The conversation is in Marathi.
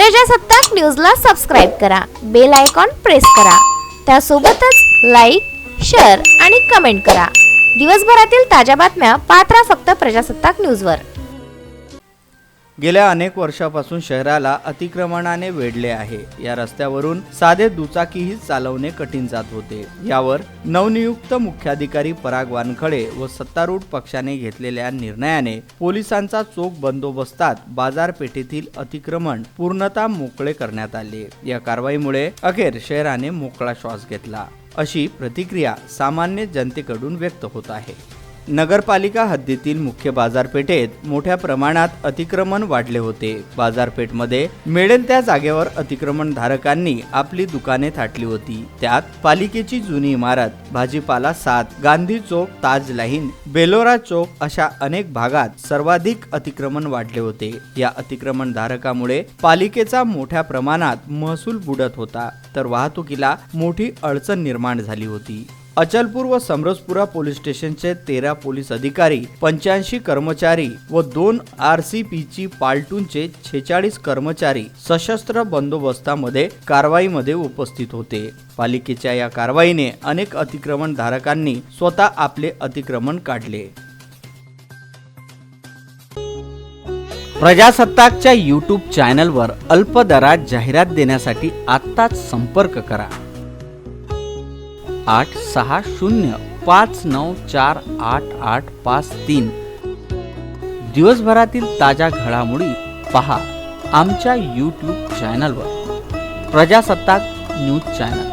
प्रजासत्ताक न्यूजला सबस्क्राईब करा. बेल आयकॉन प्रेस करा. त्यासोबतच लाईक शेअर आणि कमेंट करा. दिवसभरातील ताज्या बातम्या पात्रा फक्त प्रजासत्ताक न्यूजवर. गेल्या अनेक वर्षापासून शहराला अतिक्रमणाने वेढले आहे. या रस्त्यावरून साधे दुचाकीही चालवणे कठीण जात होते. यावर नवनियुक्त मुख्याधिकारी पराग वानखडे व सत्तारूढ पक्षाने घेतलेल्या निर्णयाने पोलिसांचा चोख बंदोबस्तात बाजारपेठेतील अतिक्रमण पूर्णतः मोकळे करण्यात आले. या कारवाईमुळे अखेर शहराने मोकळा श्वास घेतला. अशी प्रतिक्रिया सामान्य जनतेकडून व्यक्त होत आहे. नगरपालिका हद्दीतील मुख्य बाजारपेठेत मोठ्या प्रमाणात अतिक्रमण वाढले होते. बाजारपेठमध्ये मिळेल त्या जागेवर अतिक्रमण धारकांनी आपली दुकाने थाटली होती. त्यात पालिकेची जुनी इमारत भाजीपाला सात गांधी चौक ताज लाईन बेलोरा चौक अशा अनेक भागात सर्वाधिक अतिक्रमण वाढले होते. या अतिक्रमण धारकामुळे पालिकेचा मोठ्या प्रमाणात महसूल बुडत होता. तर वाहतुकीला मोठी अडचण निर्माण झाली होती. अचलपूर व समरसपुरा पोलीस स्टेशनचे तेरा पोलीस अधिकारी पंच्याऐंशी कर्मचारी व दोन आर सी पीची पालटूनचे छेचाळीस कर्मचारी सशस्त्र बंदोबस्तामध्ये कारवाईमध्ये उपस्थित होते. पालिकेच्या या कारवाईने अनेक अतिक्रमण धारकांनी स्वतः आपले अतिक्रमण काढले. प्रजासत्ताकच्या यूट्यूब चॅनलवर अल्प दरात जाहिरात देण्यासाठी आत्ताच संपर्क करा. आठ सहा शून्य पाच नऊ चार आठ आठ पाच तीन. दिवसभरातील ताज्या घडामोडी पहा आमच्या यूट्यूब चॅनलवर प्रजासत्ताक न्यूज चॅनल